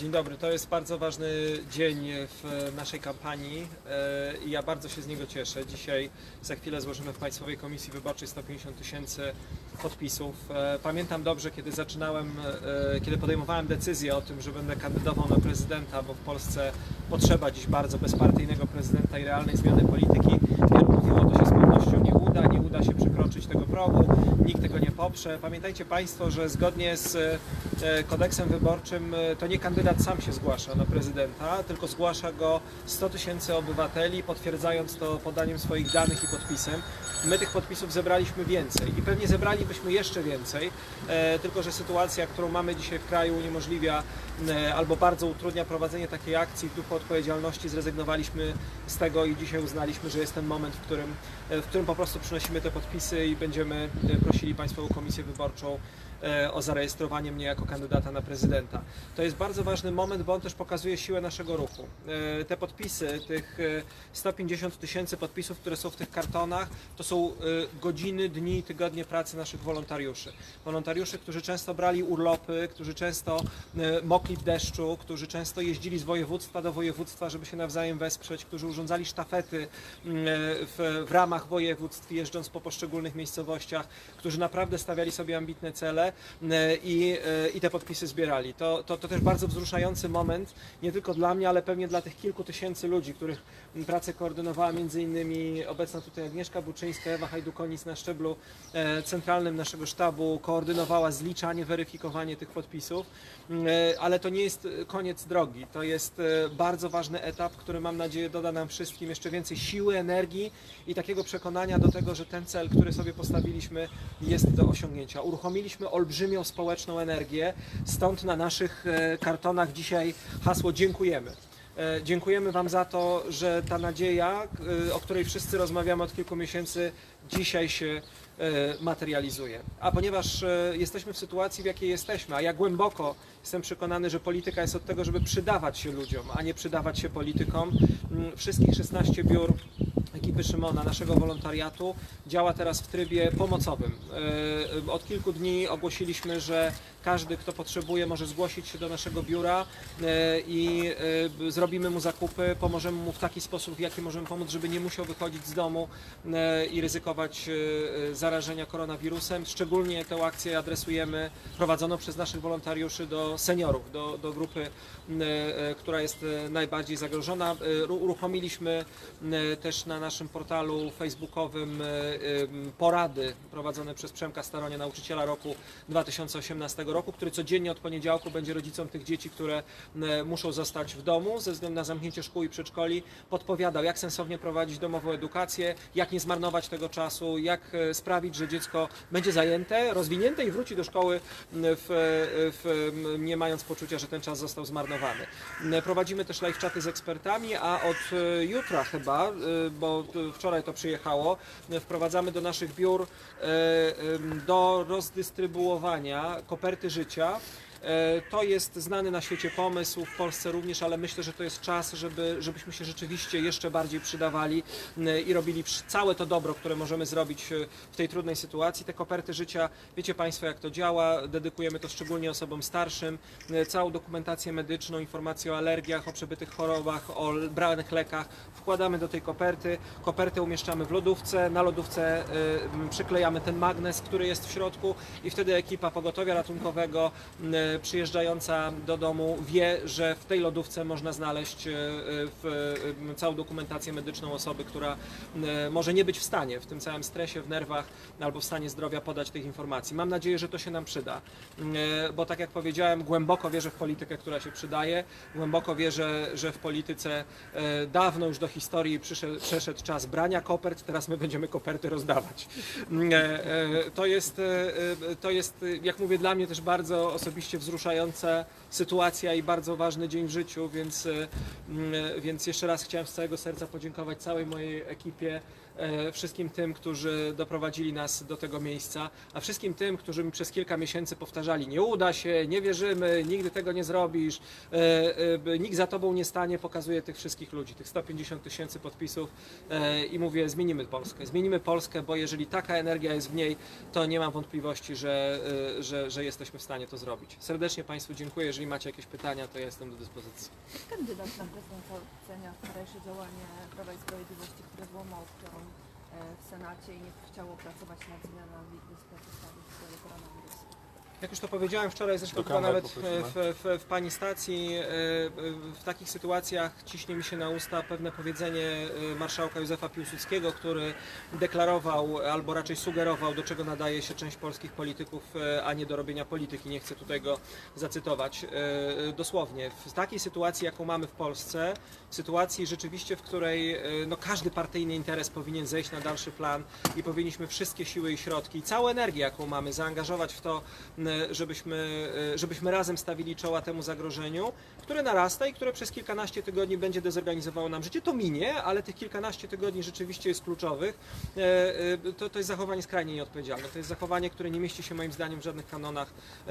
Dzień dobry, to jest bardzo ważny dzień w naszej kampanii e, i ja bardzo się z niego cieszę. Dzisiaj za chwilę złożymy w Państwowej Komisji Wyborczej 150 tysięcy podpisów. E, Pamiętam dobrze, kiedy zaczynałem, e, kiedy podejmowałem decyzję o tym, że będę kandydował na prezydenta, bo w Polsce potrzeba dziś bardzo bezpartyjnego prezydenta i realnej zmiany polityki. Wielu mówiło, to się z pewnością nie uda, się przekroczyć tego progu, nikt tego nie poprze. Pamiętajcie Państwo, że zgodnie z e, kodeksem wyborczym e, to nie kandydat sam się zgłasza na prezydenta, tylko zgłasza go 100 tysięcy obywateli, potwierdzając to podaniem swoich danych i podpisem. My tych podpisów zebraliśmy więcej i pewnie zebralibyśmy jeszcze więcej, e, tylko że sytuacja, którą mamy dzisiaj w kraju uniemożliwia albo bardzo utrudnia prowadzenie takiej akcji. W duchu odpowiedzialności zrezygnowaliśmy z tego i dzisiaj uznaliśmy, że jest ten moment, w którym, w którym po prostu przynosimy te podpisy i będziemy e, prosili Państwową Komisję Wyborczą o zarejestrowanie mnie jako kandydata na prezydenta. To jest bardzo ważny moment, bo on też pokazuje siłę naszego ruchu. E, Te podpisy, tych e, 150 tysięcy podpisów, które są w tych kartonach, to są e, godziny, dni tygodnie pracy naszych wolontariuszy. Wolontariuszy, którzy często brali urlopy, którzy często e, mokli w deszczu, którzy często jeździli z województwa do województwa, żeby się nawzajem wesprzeć, którzy urządzali sztafety e, w, w ramach województw, jeżdżąc po poszczególnych miejscowościach, którzy naprawdę stawiali sobie ambitne cele m, i, e, i te podpisy zbierali. To, to, to też bardzo wzruszający moment, nie tylko dla mnie, ale pewnie dla tych kilku tysięcy ludzi, których pracę koordynowała między innymi obecna tutaj Agnieszka Buczyńska, Ewa Hajdukonic na szczeblu e, centralnym naszego sztabu, koordynowała zliczanie, weryfikowanie tych podpisów, e, ale to nie jest e, koniec drogi, to jest e, bardzo ważny etap, który mam nadzieję doda nam wszystkim jeszcze więcej siły, energii i takiego przekonania do tego, że ten cel, który sobie postawiliśmy jest do osiągnięcia. Uruchomiliśmy olbrzymią społeczną energię, stąd na naszych e, kartonach dzisiaj hasło dziękujemy. E, Dziękujemy Wam za to, że ta nadzieja, e, o której wszyscy rozmawiamy od kilku miesięcy, dzisiaj się materializuje. A ponieważ jesteśmy w sytuacji, w jakiej jesteśmy, a ja głęboko jestem przekonany, że polityka jest od tego, żeby przydawać się ludziom, a nie przydawać się politykom, wszystkich 16 biur ekipy Szymona, naszego wolontariatu, działa teraz w trybie pomocowym. E, Od kilku dni ogłosiliśmy, że każdy, kto potrzebuje, może zgłosić się do naszego biura e, i e, zrobimy mu zakupy, pomożemy mu w taki sposób, w jaki możemy pomóc, żeby nie musiał wychodzić z domu i ryzykować zarażenia koronawirusem. Szczególnie tę akcję adresujemy, prowadzoną przez naszych wolontariuszy do seniorów, do, do grupy, która jest najbardziej zagrożona. Ru- Uruchomiliśmy też na naszym portalu facebookowym e, porady prowadzone przez Przemka Staronia, nauczyciela roku 2018 roku, który codziennie od poniedziałku będzie rodzicom tych dzieci, które m, muszą zostać w domu ze względu na zamknięcie szkół i przedszkoli, podpowiadał, jak sensownie prowadzić domową edukację, jak nie zmarnować tego czasu, jak e, sprawić, że dziecko będzie zajęte, rozwinięte i wróci do szkoły w, w, nie mając poczucia, że ten czas został zmarnowany. Prowadzimy też live czaty z ekspertami, a od e, jutra chyba, e, bo wczoraj to przyjechało, wprowadzamy do naszych biur e, do rozdystrybuowania koperty życia. E, To jest znany na świecie pomysł, w Polsce również, ale myślę, że to jest czas, żeby, żebyśmy się rzeczywiście jeszcze bardziej przydawali i robili całe to dobro, które możemy zrobić e, w tej trudnej sytuacji. Te koperty życia, wiecie Państwo jak to działa, dedykujemy to szczególnie osobom starszym, e, całą dokumentację medyczną, informacje o alergiach, o przebytych chorobach, o branych lekach wkładamy do tej koperty, kopertę umieszczamy w lodówce, na lodówce przyklejamy ten magnes, który jest w środku i wtedy ekipa pogotowia ratunkowego przyjeżdżająca do domu wie, że w tej lodówce można znaleźć e, w, m, całą dokumentację medyczną osoby, która może nie być w stanie w tym całym stresie, w nerwach albo w stanie zdrowia podać tych informacji. Mam nadzieję, że to się nam przyda, bo tak jak powiedziałem, głęboko wierzę w politykę, która się przydaje, głęboko wierzę, że w polityce e, dawno już do historii przyszedł, przeszedł czas brania kopert, teraz my będziemy koperty rozdawać. E, e, To jest, e, e, to jest, e, jak mówię, dla mnie też bardzo osobiście wzruszająca sytuacja i bardzo ważny dzień w życiu, więc, mm, więc jeszcze raz chciałem z całego serca podziękować całej mojej ekipie wszystkim tym, którzy doprowadzili nas do tego miejsca, a wszystkim tym, którzy mi przez kilka miesięcy powtarzali: Nie uda się, nie wierzymy, nigdy tego nie zrobisz, e, e, nikt za tobą nie stanie. Pokazuję tych wszystkich ludzi, tych 150 tysięcy podpisów e, i mówię: Zmienimy Polskę. Zmienimy Polskę, bo jeżeli taka energia jest w niej, to nie mam wątpliwości, że, e, że, że jesteśmy w stanie to zrobić. Serdecznie Państwu dziękuję. Jeżeli macie jakieś pytania, to ja jestem do dyspozycji. Kandydat na prezydenta ocenia wczorajsze działanie Prawa i Sprawiedliwości, które kworum e, w Senacie i nie chciało pracować nad zmianami w sprawie koronawirusa. Jak już to powiedziałem wczoraj, zresztą chyba nawet w, w, w Pani stacji, e, w takich sytuacjach ciśnie mi się na usta pewne powiedzenie e, marszałka Józefa Piłsudskiego, który deklarował, albo raczej sugerował, do czego nadaje się część polskich polityków, e, a nie do robienia polityki. Nie chcę tutaj go zacytować. Dosłownie, w takiej sytuacji, jaką mamy w Polsce, w sytuacji rzeczywiście, w której no, każdy partyjny interes powinien zejść na dalszy plan i powinniśmy wszystkie siły i środki i całą energię, jaką mamy, zaangażować w to, żebyśmy, e, żebyśmy razem stawili czoła temu zagrożeniu, które narasta i które przez kilkanaście tygodni będzie dezorganizowało nam życie. To minie, ale tych kilkanaście tygodni rzeczywiście jest kluczowych. E, e, To, to jest zachowanie skrajnie nieodpowiedzialne. To jest zachowanie, które nie mieści się moim zdaniem w żadnych kanonach e,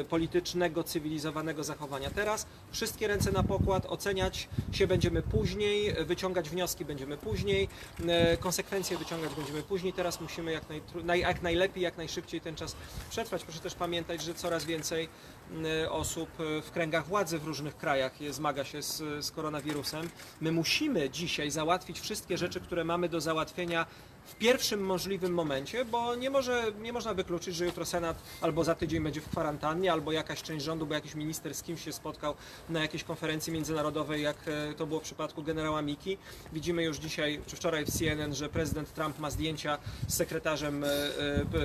e, politycznego, cywilizowanego zachowania. Teraz wszystkie ręce na pokład, oceniać się będziemy później, wyciągać wnioski będziemy później, e, konsekwencje wyciągać będziemy później. Teraz musimy jak, naj, jak najlepiej, jak najszybciej ten czas przetrwać. Proszę też pamiętać, że coraz więcej m, osób e, w kręgach władzy w różnych krajach zmaga się z, z koronawirusem. My musimy dzisiaj załatwić wszystkie rzeczy, które mamy do załatwienia w pierwszym możliwym momencie, bo nie, może, nie można wykluczyć, że jutro Senat albo za tydzień będzie w kwarantannie, albo jakaś część rządu, bo jakiś minister z kimś się spotkał na jakiejś konferencji międzynarodowej, jak e, to było w przypadku generała Miki. Widzimy już dzisiaj, czy wczoraj w CNN, że prezydent Trump ma zdjęcia z sekretarzem e,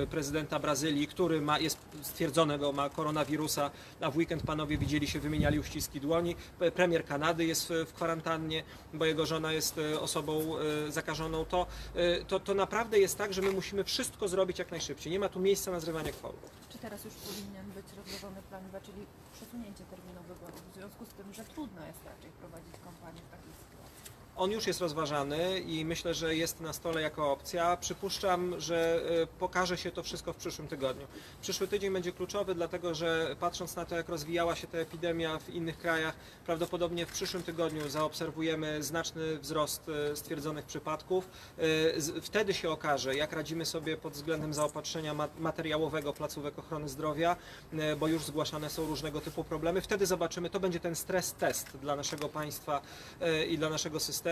e, prezydenta Brazylii, który ma, jest stwierdzonego, ma koronawirusa, a w weekend panowie widzieli się, wymieniali uściski dłoni. Premier Kanady jest w, kwarantannie, bo jego żona jest osobą zakażoną. To, to, to naprawdę jest tak, że my musimy wszystko zrobić jak najszybciej. Nie ma tu miejsca na zrywanie kworum. Czy teraz już powinien być rozłożony plan B, czyli przesunięcie terminu wyborów, w związku z tym, że trudno jest raczej prowadzić kampanię w sytuacji? On już jest rozważany i myślę, że jest na stole jako opcja. Przypuszczam, że e, pokaże się to wszystko w przyszłym tygodniu. Przyszły tydzień będzie kluczowy, dlatego że patrząc na to, jak rozwijała się ta epidemia w innych krajach, prawdopodobnie w przyszłym tygodniu zaobserwujemy znaczny wzrost e, stwierdzonych przypadków. E, Wtedy się okaże, jak radzimy sobie pod względem zaopatrzenia ma- materiałowego placówek ochrony zdrowia, bo już zgłaszane są różnego typu problemy. Wtedy zobaczymy, to będzie ten stres test dla naszego państwa i dla naszego systemu.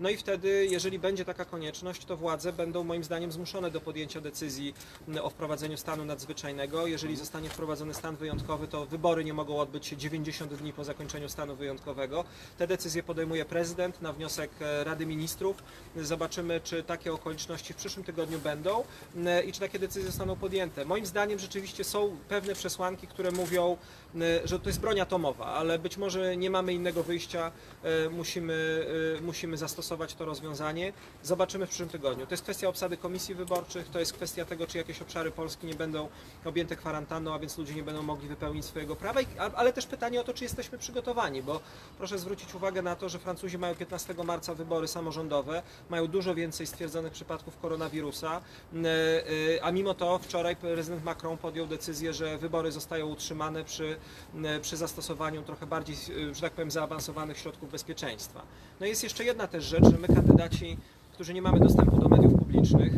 No i wtedy, jeżeli będzie taka konieczność, to władze będą moim zdaniem zmuszone do podjęcia decyzji m, o wprowadzeniu stanu nadzwyczajnego. Jeżeli zostanie wprowadzony stan wyjątkowy, to wybory nie mogą odbyć się 90 dni po zakończeniu stanu wyjątkowego. Te decyzje podejmuje prezydent na wniosek e, Rady Ministrów. Zobaczymy, czy takie okoliczności w przyszłym tygodniu będą m, i czy takie decyzje zostaną podjęte. Moim zdaniem rzeczywiście są pewne przesłanki, które mówią, m, że to jest broń atomowa, ale być może nie mamy innego wyjścia, e, musimy, e, musimy zastosować to rozwiązanie. Zobaczymy w przyszłym tygodniu. To jest kwestia obsady komisji wyborczych, to jest kwestia tego, czy jakieś obszary Polski nie będą objęte kwarantanną, a więc ludzie nie będą mogli wypełnić swojego prawa, ale też pytanie o to, czy jesteśmy przygotowani, bo proszę zwrócić uwagę na to, że Francuzi mają 15 marca wybory samorządowe, mają dużo więcej stwierdzonych przypadków koronawirusa, n- y, a mimo to wczoraj prezydent Macron podjął decyzję, że wybory zostają utrzymane przy, n- przy zastosowaniu trochę bardziej, że tak powiem, zaawansowanych środków bezpieczeństwa. No jest jeszcze jedna też rzecz, że my kandydaci, którzy nie mamy dostępu do mediów publicznych,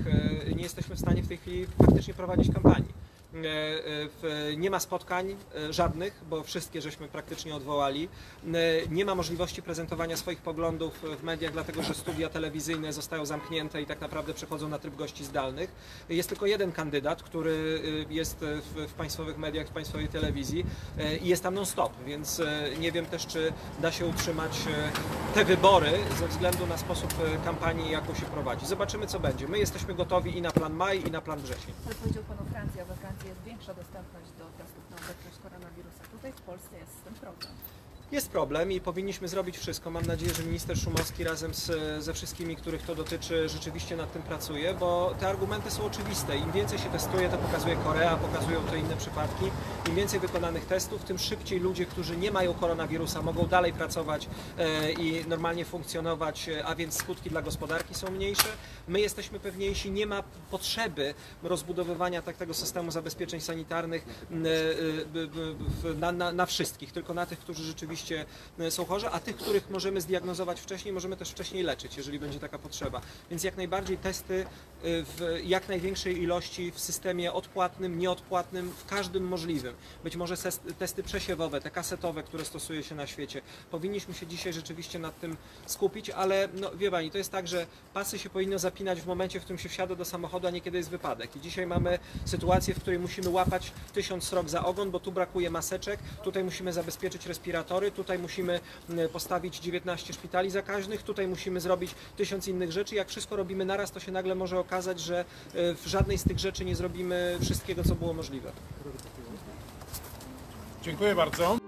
y, nie jesteśmy w stanie w tej chwili faktycznie prowadzić kampanii. E, e, Nie ma spotkań e, żadnych, bo wszystkie żeśmy praktycznie odwołali. E, Nie ma możliwości prezentowania swoich poglądów w mediach, dlatego że studia telewizyjne zostają zamknięte i tak naprawdę przechodzą na tryb gości zdalnych. Jest tylko jeden kandydat, który e, jest w, państwowych mediach, w państwowej telewizji e, i jest tam non-stop, więc e, nie wiem też, czy da się utrzymać e, te wybory ze względu na sposób e, kampanii, jaką się prowadzi. Zobaczymy, co będzie. My jesteśmy gotowi i na plan maj, i na plan wrzesień. Ale powiedział Pan o Francji, a we Francji jest większa dostępność do testów na obecność koronawirusa. Tutaj w Polsce jest z tym problem. Jest problem i powinniśmy zrobić wszystko. Mam nadzieję, że minister Szumowski razem z, ze wszystkimi, których to dotyczy, rzeczywiście nad tym pracuje, bo te argumenty są oczywiste. Im więcej się testuje, to pokazuje Korea, pokazują to inne przypadki. Im więcej wykonanych testów, tym szybciej ludzie, którzy nie mają koronawirusa, mogą dalej pracować e, i normalnie funkcjonować, e, a więc skutki dla gospodarki są mniejsze. My jesteśmy pewniejsi, nie ma potrzeby rozbudowywania tak tego systemu zabezpieczeń sanitarnych e, na, na, na wszystkich, tylko na tych, którzy rzeczywiście e, są chorzy, a tych, których możemy zdiagnozować wcześniej, możemy też wcześniej leczyć, jeżeli będzie taka potrzeba. Więc jak najbardziej testy e, w jak największej ilości w systemie odpłatnym, nieodpłatnym, w każdym możliwym. Być może testy przesiewowe, te kasetowe, które stosuje się na świecie. Powinniśmy się dzisiaj rzeczywiście nad tym skupić, ale no, wie Pani, to jest tak, że pasy się powinno zapinać w momencie, w którym się wsiada do samochodu, a nie kiedy jest wypadek. I dzisiaj mamy sytuację, w której musimy łapać tysiąc srok za ogon, bo tu brakuje maseczek, tutaj musimy zabezpieczyć respiratory, tutaj musimy mm, postawić 19 szpitali zakaźnych, tutaj musimy zrobić tysiąc innych rzeczy. Jak wszystko robimy naraz, to się nagle może okazać, że e, w żadnej z tych rzeczy nie zrobimy wszystkiego, co było możliwe. Dziękuję bardzo.